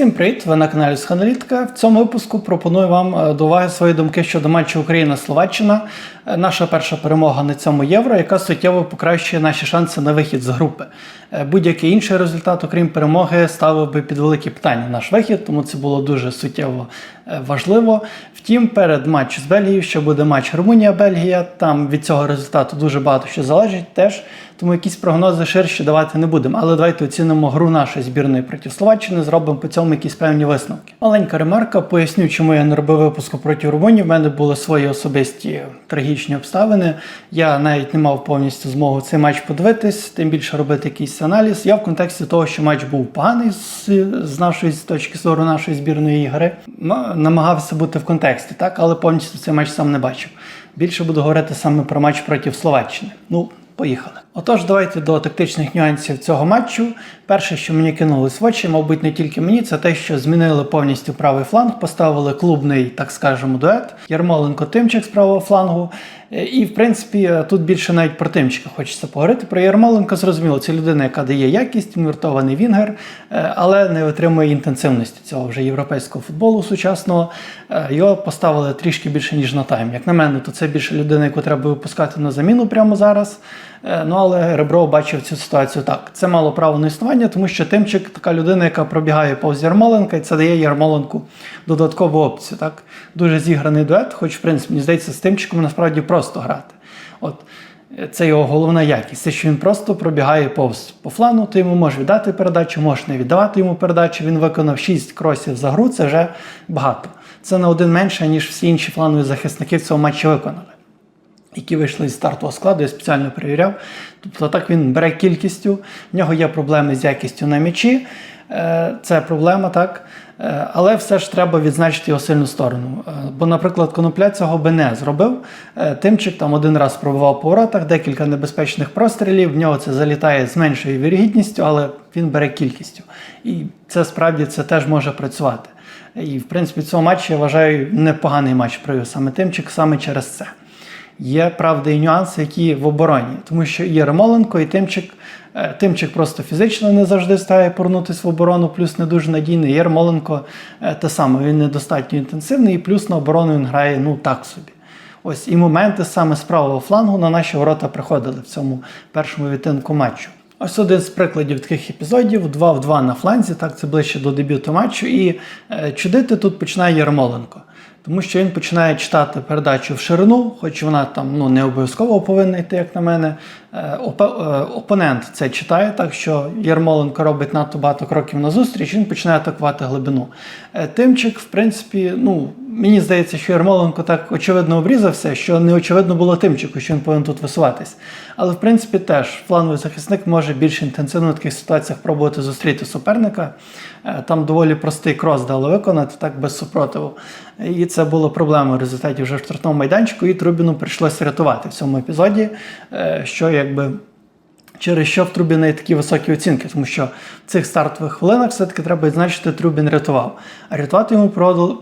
Всім привіт! Ви на каналі Сханалітика. В цьому випуску пропоную вам е, до уваги свої думки щодо матчу Україна-Словаччина. Е, Наша перша перемога на цьому євро, яка суттєво покращує наші шанси на вихід з групи. Е, Будь-який інший результат, окрім перемоги, ставив би під великі питання наш вихід, тому це було дуже суттєво важливо. Втім, перед матчем з Бельгією ще буде матч Румунія-Бельгія. Там від цього результату дуже багато що залежить теж. Тому якісь прогнози ширші давати не будемо. Але давайте оцінимо гру нашої збірної проти Словаччини, зробимо по цьому якісь певні висновки. Маленька ремарка, поясню, чому я не робив випуску проти Румунії. В мене були свої особисті трагічні обставини. Я навіть не мав повністю змогу цей матч подивитись, тим більше робити якийсь аналіз. Я в контексті того, що матч був поганий з, з нашої з точки зору нашої збірної ігри, намагався бути в контексті, так, але повністю цей матч сам не бачив. Більше буду говорити саме про матч проти Словаччини. Ну, Поїхали. Отож, давайте до тактичних нюансів цього матчу. Перше, що мені кинулось в очі, мабуть, не тільки мені, це те, що змінили повністю правий фланг, поставили клубний, так скажемо, дует. Ярмоленко Тимчик з правого флангу. Е, І, в принципі, е, тут більше навіть про Тимчика хочеться поговорити. Про Ярмоленка зрозуміло, це людина, яка дає якість, він віртований вінгер, е, але не отримує інтенсивності цього вже європейського футболу сучасного. Його поставили трішки більше, ніж на тайм. Як на мене, то це більше людина, яку треба випускати на заміну прямо зараз. Е, Ну, але Ребро бачив цю ситуацію так. Це мало право на існування, тому що Тимчик така людина, яка пробігає повз Ярмоленка, і це дає Ярмоленку додаткову опцію. Так? Дуже зіграний дует, хоч, в принципі, мені здається, з Тимчиком насправді просто грати. От е, це його головна якість. Це що він просто пробігає повз по флану, ти йому можеш віддати передачу, можеш не віддавати йому передачу. Він виконав 6 кросів за гру, це вже багато. Це на один менше, ніж всі інші фланові захисники в цьому матчі виконали які вийшли з стартового складу, я спеціально перевіряв. Тобто так він бере кількістю, в нього є проблеми з якістю на м'ячі. Е, Це проблема, так. Е, Але все ж треба відзначити його сильну сторону. Е, Бо, наприклад, конопля цього би не зробив. Тимчик там один раз пробував по воротах, декілька небезпечних прострілів. В нього це залітає з меншою вірогідністю, але він бере кількістю. І це справді це теж може працювати. І в принципі, цього матчу я вважаю непоганий матч провів саме Тимчик, саме через це. Є правда і нюанси, які в обороні, тому що і Ярмоленко, і Тимчик. е, Тимчик просто фізично не завжди стає повернутися в оборону, плюс не дуже надійний. Ярмоленко е, те саме, він недостатньо інтенсивний, і плюс на оборону він грає ну так собі. Ось і моменти саме з правого флангу на наші ворота приходили в цьому першому відтинку матчу. Ось один з прикладів таких епізодів: 2 в 2 на фланзі, так це ближче до дебюту матчу. І е, чудити тут починає Ярмоленко. Тому що він починає читати передачу в ширину, хоч вона там ну, не обов'язково повинна йти, як на мене. Е, е, Опонент це читає, так що Ярмоленко робить надто багато кроків назустріч, він починає атакувати глибину. Е, Тимчик, в принципі, ну, мені здається, що Ярмоленко так очевидно обрізався, що не очевидно було Тимчику, що він повинен тут висуватись. Але в принципі теж фланговий захисник може більш інтенсивно в таких ситуаціях пробувати зустріти суперника. Там доволі простий крос дали виконати, так без супротиву. І це було проблемою в результаті вже в штрафному майданчику, і Трубіну прийшлося рятувати в цьому епізоді, е, що якби. Через що в Трубіна є такі високі оцінки, тому що в цих стартових хвилинах все-таки треба відзначити, Трубін рятував. А рятувати йому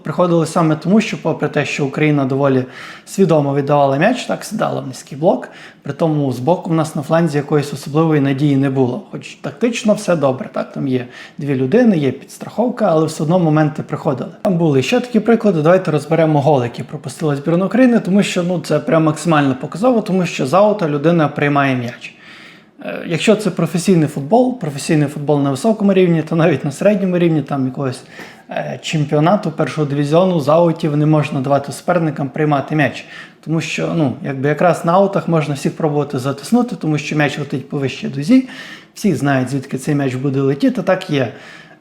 приходилось саме тому, що, попри те, що Україна доволі свідомо віддавала м'яч, так сідала в низький блок. При тому з боку в нас на фланзі якоїсь особливої надії не було. Хоч тактично все добре, так там є дві людини, є підстраховка, але все одно моменти приходили. Там були ще такі приклади. Давайте розберемо гол, який пропустила збірна України, тому що ну це прям максимально показово, тому що за аута людина приймає м'яч. Е, Якщо це професійний футбол, професійний футбол на високому рівні, то навіть на середньому рівні там якогось е, чемпіонату першого дивізіону з аутів не можна давати суперникам приймати м'яч. Тому що ну, якби якраз на аутах можна всіх пробувати затиснути, тому що м'яч летить по вищій дузі, всі знають, звідки цей м'яч буде летіти. Так є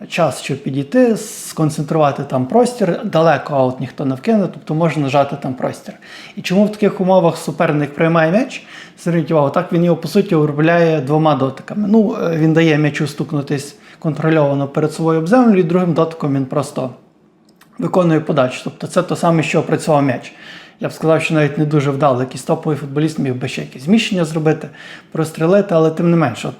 час, щоб підійти, сконцентрувати там простір, далеко аут ніхто не вкине, тобто можна нажати там простір. І чому в таких умовах суперник приймає м'яч? Зверніть увагу, так він його по суті обробляє двома дотиками. Ну, е, він дає м'ячу стукнутись контрольовано перед собою об землю, і другим дотиком він просто виконує подачу. Тобто це те саме, що опрацював м'яч. Я б сказав, що навіть не дуже вдало. Якийсь топовий футболіст міг би ще якесь зміщення зробити, прострілити, але тим не менш, от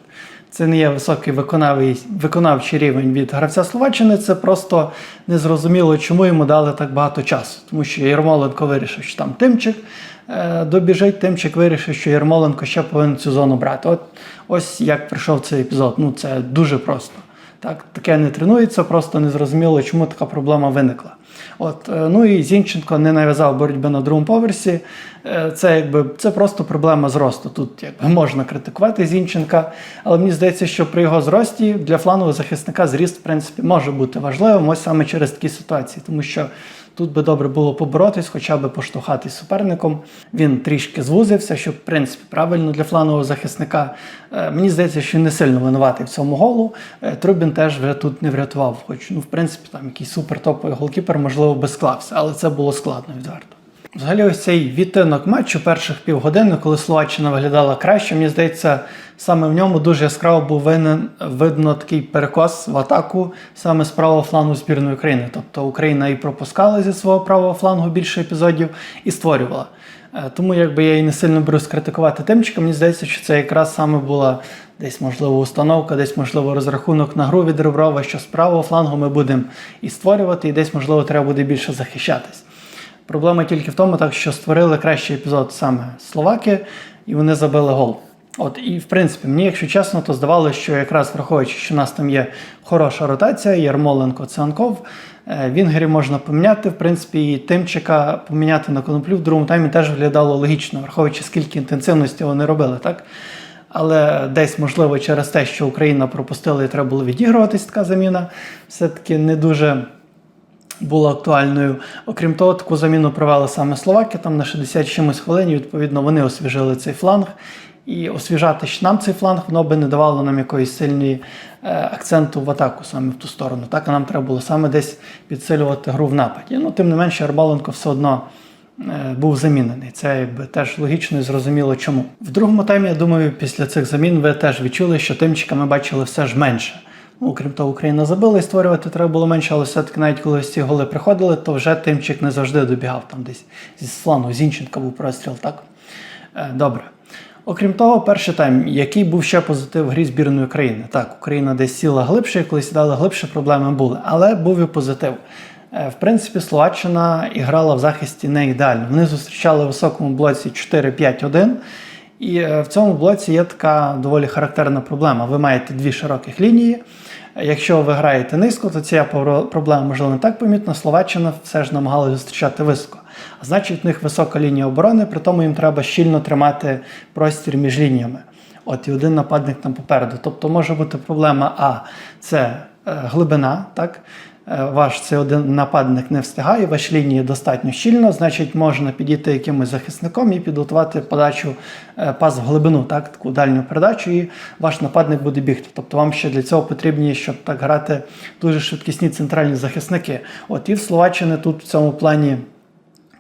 це не є високий виконавий, виконавчий рівень від гравця Словаччини. Це просто незрозуміло, чому йому дали так багато часу. Тому що Ярмоленко вирішив, що там Тимчик е, добіжить, Тимчик вирішив, що Ярмоленко ще повинен цю зону брати. От ось як прийшов цей епізод. Ну це дуже просто. Так, таке не тренується, просто не зрозуміло, чому така проблема виникла. От, е, ну і Зінченко не нав'язав боротьби на другому поверсі. Е, Це якби це просто проблема зросту. Тут якби можна критикувати Зінченка, але мені здається, що при його зрості для фланового захисника зріст в принципі може бути важливим ось саме через такі ситуації, тому що тут би добре було поборотись, хоча б поштовхатись суперником. Він трішки звузився, що в принципі правильно для фланового захисника. Е, Мені здається, що не сильно винуватий в цьому голу. Е, Трубін теж вже тут не врятував, хоч ну в принципі там якийсь супертоповий голкіпер, можливо, би склався, але це було складно відверто. Взагалі, ось цей відтинок матчу перших півгодини, коли Словаччина виглядала краще, мені здається, саме в ньому дуже яскраво був винен, видно такий перекос в атаку саме з правого флангу збірної України. Тобто Україна і пропускала зі свого правого флангу більше епізодів і створювала. Е, Тому якби я і не сильно беру скритикувати Тимчика, мені здається, що це якраз саме була десь можливо установка, десь можливо розрахунок на гру від Реброва, що з правого флангу ми будемо і створювати, і десь можливо треба буде більше захищатись. Проблема тільки в тому, так що створили кращий епізод саме словаки, і вони забили гол. От і в принципі, мені, якщо чесно, то здавалося, що якраз враховуючи, що у нас там є хороша ротація, Ярмоленко, Цианков, е, Вінгері можна поміняти. В принципі, і Тимчика поміняти на коноплю в другому таймі теж виглядало логічно, враховуючи скільки інтенсивності вони робили, так? Але десь, можливо, через те, що Україна пропустила і треба було відігруватись така заміна, все-таки не дуже була актуальною. Окрім того, таку заміну провели саме словаки там на 60 чимось хвилин. Відповідно, вони освіжили цей фланг. І освіжати нам цей фланг, воно би не давало нам якоїсь сильної е, акценту в атаку саме в ту сторону. Так а нам треба було саме десь підсилювати гру в нападі. Ну, тим не менше, Арбаленко все одно е, був замінений. Це якби теж логічно і зрозуміло чому. В другому таймі, я думаю, після цих замін ви теж відчули, що тимчика ми бачили все ж менше. Окрім того, Україна забила і створювати треба було менше, але все-таки навіть коли ці голи приходили, то вже тимчик не завжди добігав там десь зі флангу. Зінченка був простріл, так? Е, Добре. Окрім того, перший тайм, який був ще позитив в грі збірної України. Так, Україна десь сіла глибше, коли сідала глибше, проблеми були, але був і позитив. Е, В принципі, Словаччина іграла в захисті не ідеально. Вони зустрічали в високому блоці 4-5-1. І е, в цьому блоці є така доволі характерна проблема. Ви маєте дві широких лінії. Якщо ви граєте низько, то ця проблема можливо не так помітна. Словаччина все ж намагалася зустрічати високо. А значить, в них висока лінія оборони, при тому їм треба щільно тримати простір між лініями. От і один нападник там попереду. Тобто може бути проблема А це е, глибина, так? Е, Ваш цей один нападник не встигає, ваші лінії достатньо щільно, значить, можна підійти якимось захисником і підготувати подачу е, пас в глибину, так, таку дальню передачу, і ваш нападник буде бігти. Тобто вам ще для цього потрібні, щоб так грати дуже швидкісні центральні захисники. От і в Словаччини тут в цьому плані.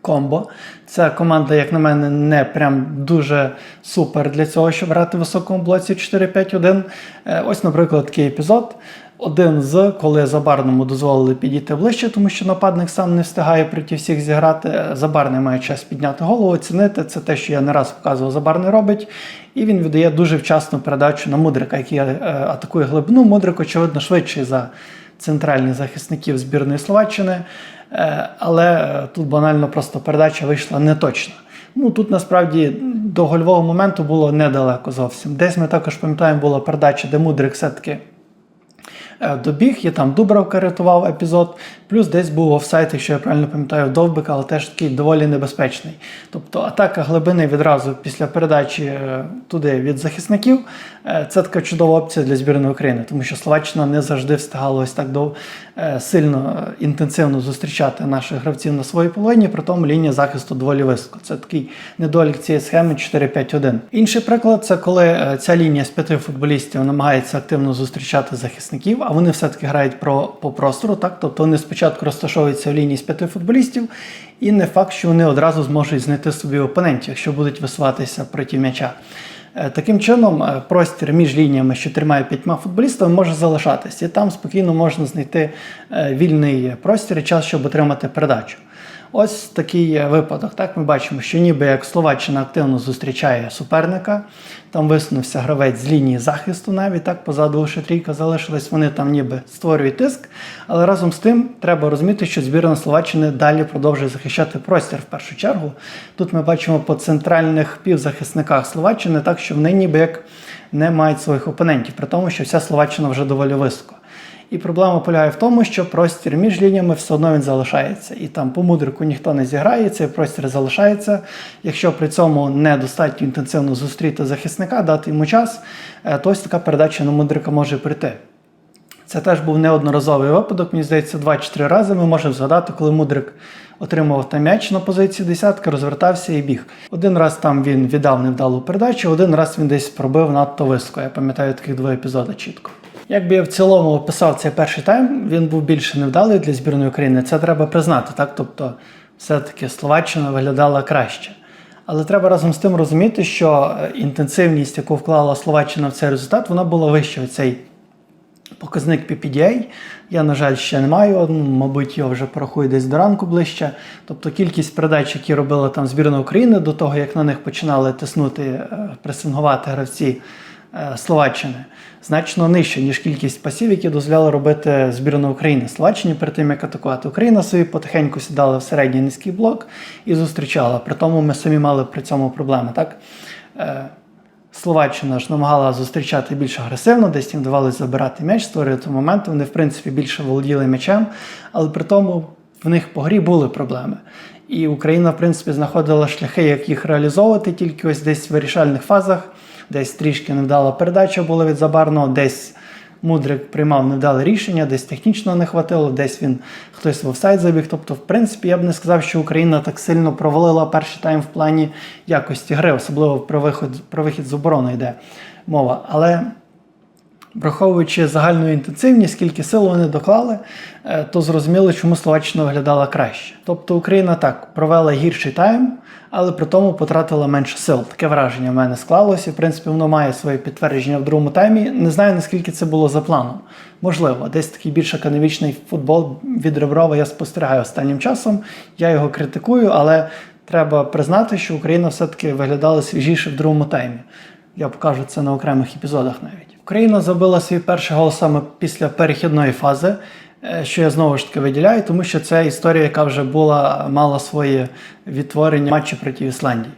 Комбо. Ця команда, як на мене, не прям дуже супер для цього, щоб грати в високому блоці 4-5-1. Е, Ось, наприклад, такий епізод. Один з, коли Забарному дозволили підійти ближче, тому що нападник сам не встигає проти всіх зіграти. Забарний має час підняти голову, оцінити. Це те, що я не раз показував, Забарний робить. І він віддає дуже вчасну передачу на Мудрика, який е, атакує глибину. Мудрик, очевидно, швидший за центральних захисників збірної Словаччини. Е, Але е, тут банально просто передача вийшла неточна. Ну тут насправді до гольового моменту було недалеко зовсім. Десь ми також пам'ятаємо, була передача, де Мудрик все-таки добіг, і там Дубравка рятував епізод. Плюс десь був офсайт, якщо я правильно пам'ятаю, Довбика, але теж такий доволі небезпечний. Тобто атака глибини відразу після передачі е, туди від захисників е, це така чудова опція для збірної України, тому що Словаччина не завжди встигала ось так дов, е, сильно е, інтенсивно зустрічати наших гравців на своїй половині, при тому лінія захисту доволі високо. Це такий недолік цієї схеми 4-5-1. Інший приклад це коли е, ця лінія з п'яти футболістів намагається активно зустрічати захисників, а вони все-таки грають про, по простору, так? Тобто вони спочатку розташовуються в лінії з п'яти футболістів, і не факт, що вони одразу зможуть знайти собі опонентів, якщо будуть висуватися проти м'яча. Е, Таким чином, е, простір між лініями з чотирма і п'ятьма футболістами може залишатись, і там спокійно можна знайти е, вільний простір і час, щоб отримати передачу. Ось такий випадок. Так ми бачимо, що ніби як Словаччина активно зустрічає суперника. Там висунувся гравець з лінії захисту, навіть так позаду лише трійка залишилась. Вони там ніби створюють тиск. Але разом з тим треба розуміти, що збірна Словаччини далі продовжує захищати простір в першу чергу. Тут ми бачимо по центральних півзахисниках Словаччини, так що вони ніби як не мають своїх опонентів, при тому, що вся Словаччина вже доволі високо. І проблема полягає в тому, що простір між лініями все одно він залишається. І там по мудрику ніхто не зіграє, цей простір залишається. Якщо при цьому недостатньо інтенсивно зустріти захисника, дати йому час, е, то ось така передача на мудрика може прийти. Це теж був неодноразовий випадок, мені здається, два чи три рази ми можемо згадати, коли Мудрик отримував там м'яч на позиції десятки, розвертався і біг. Один раз там він віддав невдалу передачу, один раз він десь пробив надто високо. Я пам'ятаю таких два епізоди чітко. Якби я в цілому описав цей перший тайм, він був більше невдалий для збірної України. Це треба признати, так? Тобто, все-таки Словаччина виглядала краще. Але треба разом з тим розуміти, що е, інтенсивність, яку вклала Словаччина в цей результат, вона була вища. Цей Показник PPDA я, на жаль, ще не маю. ну, Мабуть, його вже порахую десь до ранку ближче. Тобто кількість передач, які робила там збірна України до того, як на них починали тиснути, е, пресингувати гравці е, Словаччини, значно нижча, ніж кількість пасів, які дозволяли робити збірна України Словаччині перед тим, як атакувати. Україна собі потихеньку сідала в середній низький блок і зустрічала. При тому ми самі мали при цьому проблеми. так? Е, Словаччина ж намагала зустрічати більш агресивно, десь їм вдавалося забирати м'яч, створювати моменти. Вони, в принципі, більше володіли м'ячем, але при тому в них по грі були проблеми. І Україна, в принципі, знаходила шляхи, як їх реалізовувати, тільки ось десь в вирішальних фазах, десь трішки невдала передача була від Забарного, десь Мудрик приймав невдале рішення, десь технічно не хватило, десь він хтось в офсайд забіг. Тобто, в принципі, я б не сказав, що Україна так сильно провалила перший тайм в плані якості гри, особливо про вихід, про вихід з оборони йде мова. Але враховуючи загальну інтенсивність, скільки сил вони доклали, е, то зрозуміло, чому Словаччина виглядала краще. Тобто Україна так провела гірший тайм, але при тому потратила менше сил. Таке враження в мене склалося. В принципі, воно має своє підтвердження в другому таймі. Не знаю, наскільки це було за планом. Можливо, десь такий більш академічний футбол від Реброва я спостерігаю останнім часом. Я його критикую, але треба признати, що Україна все-таки виглядала свіжіше в другому таймі. Я покажу це на окремих епізодах навіть. Україна забила свій перший гол саме після перехідної фази, е, що я знову ж таки виділяю, тому що це історія, яка вже була, мала своє відтворення матчі проти Ісландії.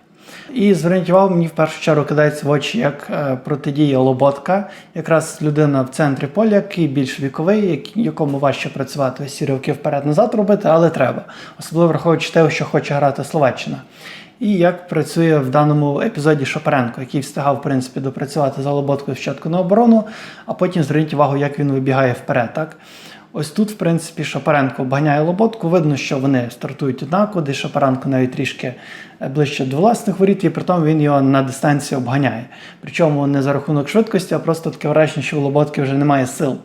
І увагу, мені в першу чергу кидається в очі як е, протидія Лоботка, якраз людина в центрі поля, який більш віковий, якому важче працювати ці вперед-назад робити, але треба. Особливо враховуючи те, що хоче грати Словаччина. І як працює в даному епізоді Шапаренко, який встигав, в принципі, допрацювати за Лоботкою спочатку на оборону, а потім зверніть увагу, як він вибігає вперед. Так? Ось тут, в принципі, Шапаренко обганяє Лоботку. Видно, що вони стартують однаково, де Шапаренко навіть трішки е, ближче до власних воріт, і при тому він його на дистанції обганяє. Причому не за рахунок швидкості, а просто таке враження, що у Лоботки вже немає сил.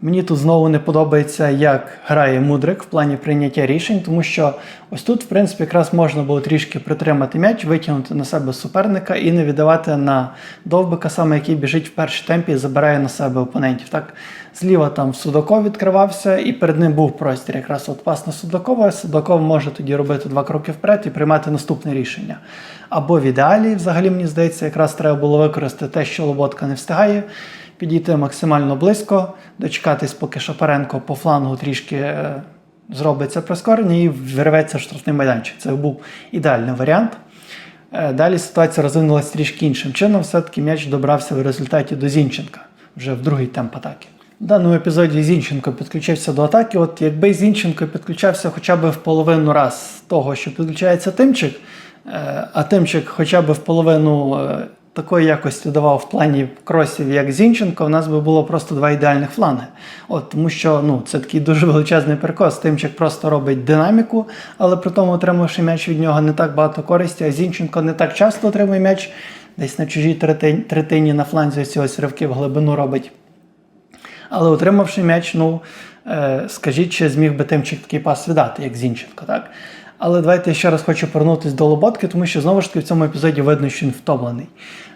Мені тут знову не подобається, як грає Мудрик в плані прийняття рішень, тому що ось тут, в принципі, якраз можна було трішки притримати м'яч, витягнути на себе суперника і не віддавати на довбика, саме який біжить в першій темпі і забирає на себе опонентів. Так, зліва там Судаков відкривався, і перед ним був простір. Якраз от пас на Судакова. Судаков може тоді робити два кроки вперед і приймати наступне рішення. Або в ідеалі, взагалі, мені здається, якраз треба було використати те, що Лоботка не встигає підійти максимально близько, дочекатись, поки Шапаренко по флангу трішки е, зробиться прискорення і вирветься в штрафний майданчик. Це був ідеальний варіант. Е, Далі ситуація розвинулася трішки іншим чином. Все-таки м'яч добрався в результаті до Зінченка вже в другий темп атаки. В даному епізоді Зінченко підключився до атаки. От якби Зінченко підключався хоча б в половину раз того, що підключається Тимчик, е, а Тимчик хоча б в половину такої якості давав в плані кросів, як Зінченко, у нас би було просто два ідеальних фланги. От, тому що ну, це такий дуже величезний перекос. Тимчик просто робить динаміку, але при тому, отримавши м'яч від нього не так багато користі, а Зінченко не так часто отримує м'яч, десь на чужій третині, третині на фланзі ці ось ривки в глибину робить. Але отримавши м'яч, ну скажіть, чи зміг би Тимчик такий пас віддати, як Зінченко, так? Але давайте я ще раз хочу повернутися до Лоботки, тому що знову ж таки в цьому епізоді видно, що він втомлений.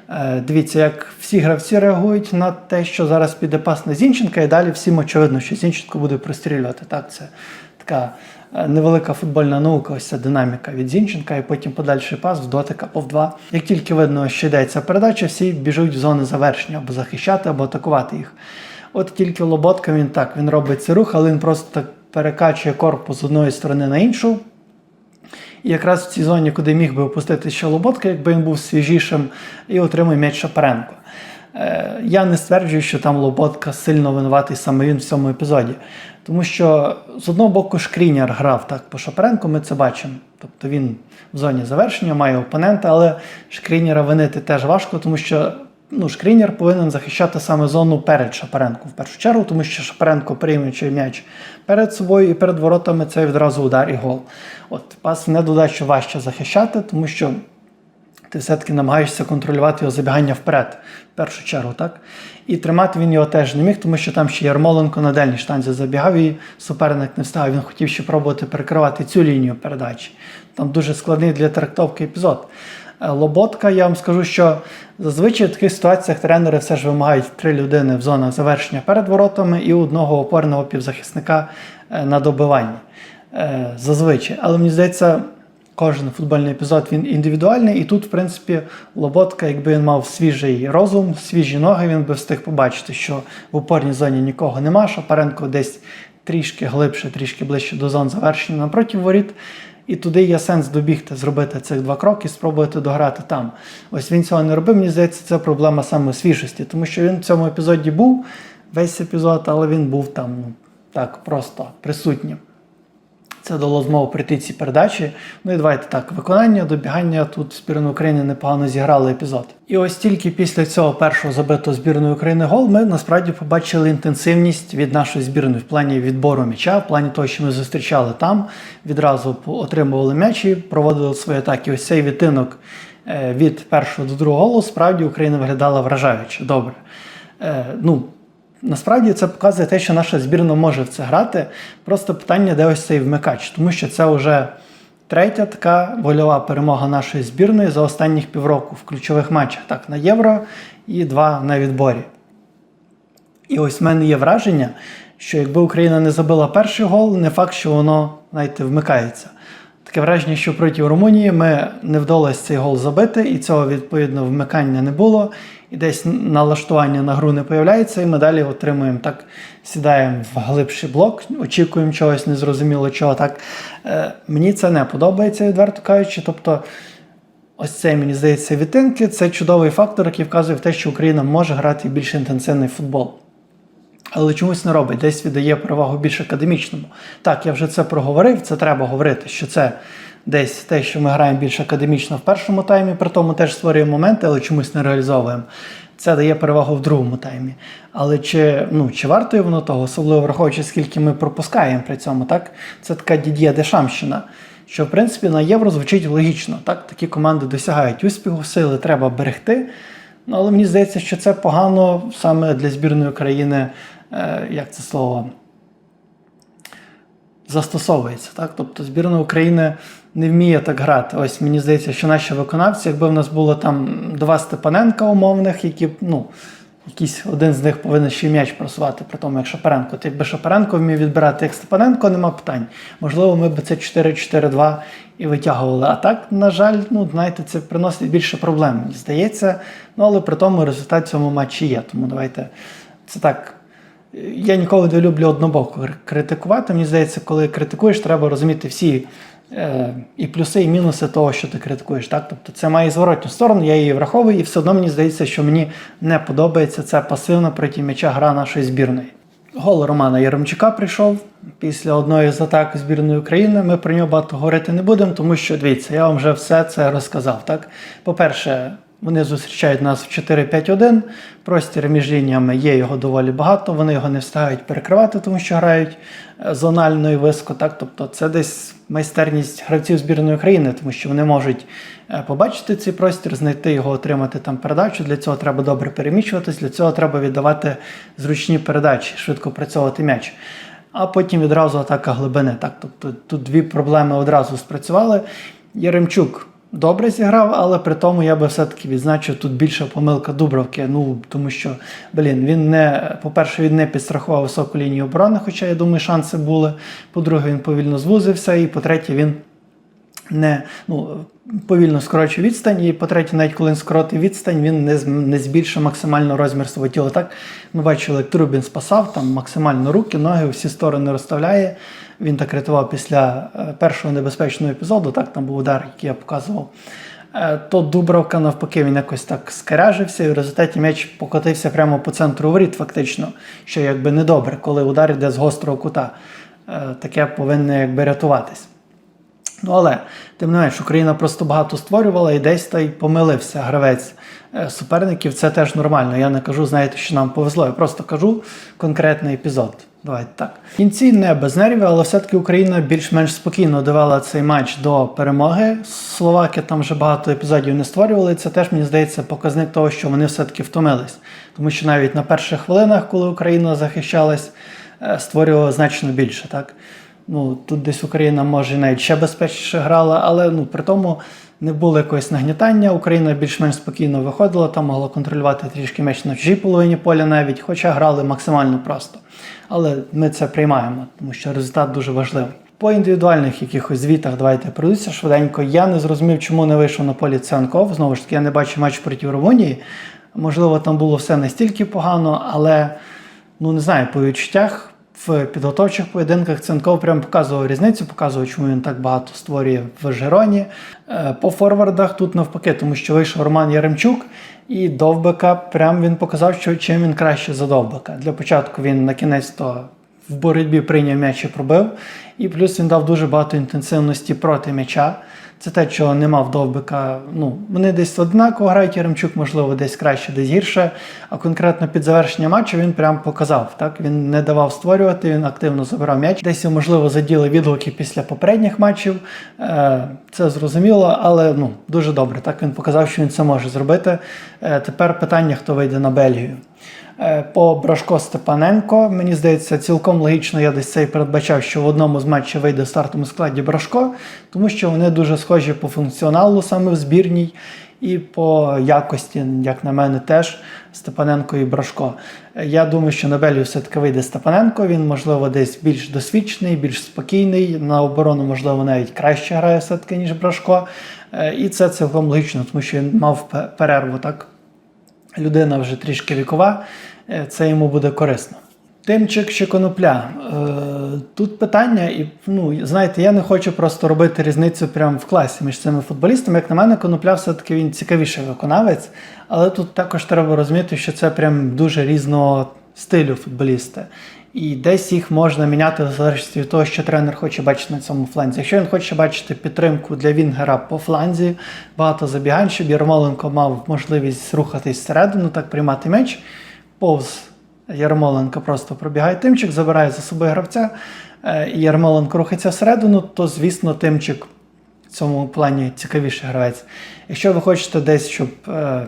Е, дивіться, як всі гравці реагують на те, що зараз піде пас на Зінченка, і далі всім очевидно, що Зінченко буде прострілювати. Так, це така е, невелика футбольна наука, ось ця динаміка від Зінченка, і потім подальший пас в дотик або в два. Як тільки видно, що йдеться передача, всі біжуть в зони завершення або захищати, або атакувати їх. От тільки Лоботка він так, він робить цей рух, але він просто перекачує корпус з одної сторони на іншу. І якраз в цій зоні, куди міг би опустити ще Лоботка, якби він був свіжішим, і отримує м'яч Шапаренко. Е, Я не стверджую, що там Лоботка сильно винуватий саме він в цьому епізоді. Тому що з одного боку Шкріняр грав так по Шапаренку, ми це бачимо. Тобто він в зоні завершення, має опонента, але Шкріняра винити теж важко, тому що ну, Шкріняр повинен захищати саме зону перед Шапаренко в першу чергу, тому що Шапаренко приймаючи м'яч перед собою і перед воротами, це відразу удар і гол. От пас в недодачу важче захищати, тому що ти все-таки намагаєшся контролювати його забігання вперед, в першу чергу, так? І тримати він його теж не міг, тому що там ще Ярмоленко на дальній штанзі забігав і суперник не встав. Він хотів ще пробувати перекривати цю лінію передачі. Там дуже складний для трактовки епізод. Е, Лоботка, я вам скажу, що зазвичай в таких ситуаціях тренери все ж вимагають три людини в зонах завершення перед воротами і одного опорного півзахисника е, на добиванні. Е, Зазвичай. Але мені здається, кожен футбольний епізод він індивідуальний, і тут, в принципі, Лоботка, якби він мав свіжий розум, свіжі ноги, він би встиг побачити, що в опорній зоні нікого нема. Шапаренко десь трішки глибше, трішки ближче до зон завершення напроти воріт. І туди є сенс добігти, зробити цих два кроки, спробувати дограти там. Ось він цього не робив. Мені здається, це проблема саме свіжості, тому що він в цьому епізоді був весь епізод, але він був там ну, так просто присутнім. Це дало змогу прийти ці передачі. Ну і давайте так, виконання, добігання тут збірна України непогано зіграли епізод. І ось тільки після цього першого забитого збірної України гол ми насправді побачили інтенсивність від нашої збірної в плані відбору м'яча, в плані того, що ми зустрічали там, відразу отримували м'ячі, проводили свої атаки. Ось цей відтинок е, від першого до другого голу справді Україна виглядала вражаюче. Добре. Е, Ну, Насправді це показує те, що наша збірна може в це грати. Просто питання, де ось цей вмикач, тому що це вже третя така вольова перемога нашої збірної за останніх півроку в ключових матчах. Так, на євро і два на відборі. І ось в мене є враження, що якби Україна не забила перший гол, не факт, що воно знаєте, вмикається. Таке враження, що проти Румунії ми не вдалося цей гол забити, і цього відповідно вмикання не було. І десь налаштування на гру не появляється, і ми далі отримуємо так, сідаємо в глибший блок, очікуємо чогось незрозуміло чого. Так е, мені це не подобається, відверто кажучи. Тобто, ось це мені здається відтинки. Це чудовий фактор, який вказує в те, що Україна може грати більш інтенсивний футбол. Але чомусь не робить, десь віддає перевагу більш академічному. Так, я вже це проговорив, це треба говорити, що це десь те, що ми граємо більш академічно в першому таймі, при тому теж створюємо моменти, але чомусь не реалізовуємо. Це дає перевагу в другому таймі. Але чи ну, чи вартує воно того, особливо враховуючи, скільки ми пропускаємо при цьому, так? Це така дід'є Дешамщина, що в принципі на євро звучить логічно. Так? Такі команди досягають успіху, сили треба берегти. Ну, але мені здається, що це погано саме для збірної країни, е, як це слово, застосовується. Так? Тобто збірна України не вміє так грати. Ось мені здається, що наші виконавці, якби в нас було там два Степаненка умовних, які ну, якийсь один з них повинен ще м'яч просувати, при тому, як Шапаренко. От якби Шапаренко вмів відбирати як Степаненко, нема питань. Можливо, ми б це 4-4-2 і витягували. А так, на жаль, ну, знаєте, це приносить більше проблем, мені здається. Ну, але при тому результат цьому матчі є. Тому давайте це так. Я ніколи не люблю однобоко критикувати. Мені здається, коли критикуєш, треба розуміти всі е, і плюси, і мінуси того, що ти критикуєш. Так? Тобто це має зворотню сторону, я її враховую, і все одно мені здається, що мені не подобається ця пасивна проти м'яча гра нашої збірної. Гол Романа Яремчука прийшов після одної з атак збірної України. Ми про нього багато говорити не будемо, тому що дивіться, я вам вже все це розказав. Так? По-перше, вони зустрічають нас в 4-5-1. Простір між лініями є його доволі багато. Вони його не встигають перекривати, тому що грають е, зонально і. Так? Тобто це десь майстерність гравців збірної України, тому що вони можуть е, побачити цей простір, знайти його, отримати там передачу. Для цього треба добре переміщуватись, для цього треба віддавати зручні передачі, швидко працьовувати м'яч. А потім відразу атака глибини. Так? Тобто тут дві проблеми одразу спрацювали. Яремчук добре зіграв, але при тому я би все-таки відзначив тут більша помилка Дубровки. Ну тому що, блін, він не, по-перше, він не підстрахував високу лінію оборони, хоча я думаю, шанси були. По-друге, він повільно звузився, і по-третє, він не ну, повільно скорочує відстань. І по-третє, навіть коли він скоротив відстань, він не, не збільшив максимально розмір свого тіла. Так ми бачили, як Трубін спасав там максимально руки, ноги, всі сторони розставляє. Він так рятував після е, першого небезпечного епізоду. Так, там був удар, який я показував. е, то Дубровка навпаки він якось так скаряжився, і в результаті м'яч покотився прямо по центру воріт, фактично, що якби недобре, коли удар йде з гострого кута. Е, Таке повинно якби рятуватись. Ну але тим не менш, Україна просто багато створювала і десь та й помилився гравець суперників. Це теж нормально. Я не кажу, знаєте, що нам повезло. Я просто кажу конкретний епізод. Давайте так. В кінці не без нервів, але все-таки Україна більш-менш спокійно довела цей матч до перемоги. Словаки там вже багато епізодів не створювали. Це теж мені здається показник того, що вони все-таки втомились. Тому що навіть на перших хвилинах, коли Україна захищалась, е, створювала значно більше. Так? Ну, тут десь Україна може навіть ще безпечніше грала, але ну, при тому не було якогось нагнітання. Україна більш-менш спокійно виходила, там могла контролювати трішки м'яч на чужій половині поля навіть, хоча грали максимально просто. Але ми це приймаємо, тому що результат дуже важливий. По індивідуальних якихось звітах давайте пройдуся швиденько. Я не зрозумів, чому не вийшов на полі Ценков. Знову ж таки, я не бачив матч проти Румунії. Можливо, там було все настільки погано, але ну не знаю, по відчуттях в підготовчих поєдинках Ценков прям показував різницю, показував, чому він так багато створює в Жероні. Е, По форвардах тут навпаки, тому що вийшов Роман Яремчук і Довбика. Прям він показав, що чим він краще за Довбика. Для початку він на кінець то в боротьбі прийняв м'яч і пробив. І плюс він дав дуже багато інтенсивності проти м'яча. Це те, чого нема в Довбика. Ну, вони десь однаково грають Яремчук, можливо, десь краще, десь гірше. А конкретно під завершення матчу він прям показав. Так? Він не давав створювати, він активно забирав м'яч. Десь, можливо, заділи відгуки після попередніх матчів. Е, Це зрозуміло, але ну, дуже добре. Так він показав, що він це може зробити. Е, Тепер питання, хто вийде на Бельгію. Е, По Брашко Степаненко, мені здається, цілком логічно я десь це і передбачав, що в одному з матчів вийде в стартовому складі Брашко, тому що вони дуже схожі по функціоналу саме в збірній, і по якості, як на мене, теж Степаненко і Брашко. Е, Я думаю, що на Белію все-таки вийде Степаненко. Він, можливо, десь більш досвідчений, більш спокійний. На оборону, можливо, навіть краще грає все-таки, ніж Брашко. Е, І це цілком логічно, тому що він мав перерву так людина вже трішки вікова, е, це йому буде корисно. Тимчик чи конопля. Е, Тут питання, і ну, знаєте, я не хочу просто робити різницю прямо в класі між цими футболістами. Як на мене, конопля все-таки він цікавіший виконавець, але тут також треба розуміти, що це прям дуже різного стилю футболісти. І десь їх можна міняти в залежності від того, що тренер хоче бачити на цьому фланзі. Якщо він хоче бачити підтримку для Вінгера по фланзі, багато забігань, щоб Ярмоленко мав можливість рухатись всередину, так приймати м'яч, повз Ярмоленко просто пробігає тимчик, забирає за собою гравця, е, і Ярмоленко рухається всередину, то, звісно, тимчик в цьому плані цікавіший гравець. Якщо ви хочете десь, щоб е,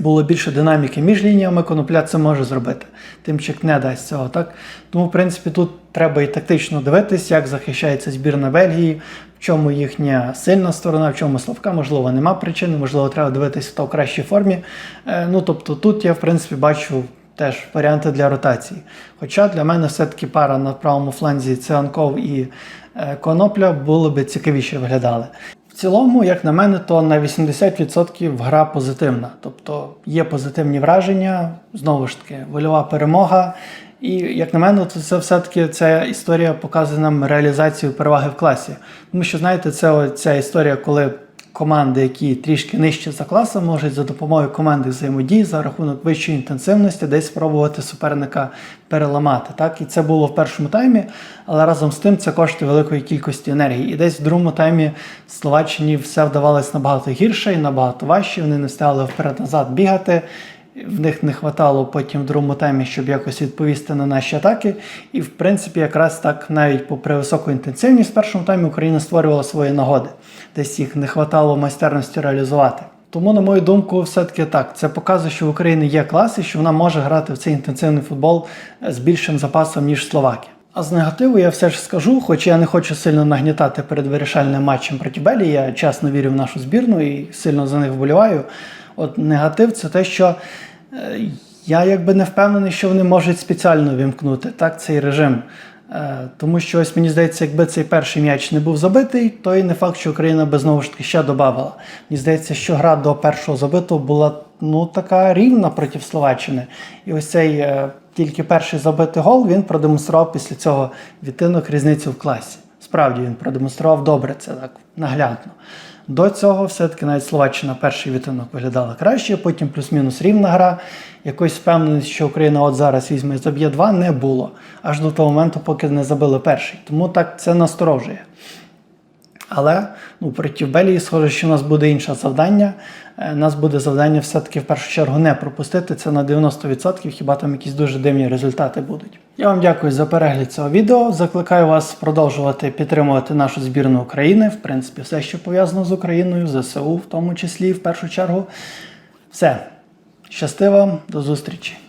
було більше динаміки між лініями, конопля це може зробити. Тимчик не дасть цього. Так? Тому, в принципі, тут треба і тактично дивитись, як захищається збірна Бельгії, в чому їхня сильна сторона, в чому слабка, можливо, нема причини, можливо, треба дивитися, хто в кращій формі. Е, ну, тобто тут я, в принципі, бачу теж варіанти для ротації. Хоча для мене все-таки пара на правому фланзі Цианков і е, Конопля було би цікавіше виглядали. В цілому, як на мене, то на 80% гра позитивна. Тобто є позитивні враження, знову ж таки, вольова перемога. І як на мене, то це все-таки ця історія показує нам реалізацію переваги в класі. Тому що, знаєте, це ця історія, коли команди, які трішки нижче за класом, можуть за допомогою команди взаємодії за рахунок вищої інтенсивності десь спробувати суперника переламати. Так? І це було в першому таймі, але разом з тим це коштує великої кількості енергії. І десь в другому таймі Словаччині все вдавалось набагато гірше і набагато важче. Вони не стали вперед-назад бігати. В них не хватало потім в другому таймі, щоб якось відповісти на наші атаки. І в принципі, якраз так навіть попри високу інтенсивність в першому таймі Україна створювала свої нагоди. Десь їх не хватало майстерності реалізувати. Тому, на мою думку, все-таки так. Це показує, що в Україні є клас і що вона може грати в цей інтенсивний футбол з більшим запасом, ніж Словакія. А з негативу я все ж скажу, хоч я не хочу сильно нагнітати перед вирішальним матчем проти Белії, я чесно вірю в нашу збірну і сильно за них вболіваю. От негатив це те, що е, я якби не впевнений, що вони можуть спеціально вімкнути так, цей режим. Е, Тому що ось мені здається, якби цей перший м'яч не був забитий, то і не факт, що Україна би знову ж таки ще додавала. Мені здається, що гра до першого забитого була ну така рівна проти Словаччини. І ось цей е, тільки перший забитий гол він продемонстрував після цього відтинок різницю в класі. Справді він продемонстрував добре це так наглядно. До цього все-таки навіть Словаччина перший відтинок виглядала краще, потім плюс-мінус рівна гра. Якоїсь впевненості, що Україна от зараз візьме і заб'є два, не було. Аж до того моменту, поки не забили перший. Тому так це насторожує. Але ну, проти Белії, схоже, що у нас буде інше завдання. Е, У нас буде завдання все-таки в першу чергу не пропустити це на 90%, хіба там якісь дуже дивні результати будуть. Я вам дякую за перегляд цього відео. Закликаю вас продовжувати підтримувати нашу збірну України. В принципі, все, що пов'язано з Україною, ЗСУ, в тому числі, в першу чергу. Все. Щасти вам, до зустрічі!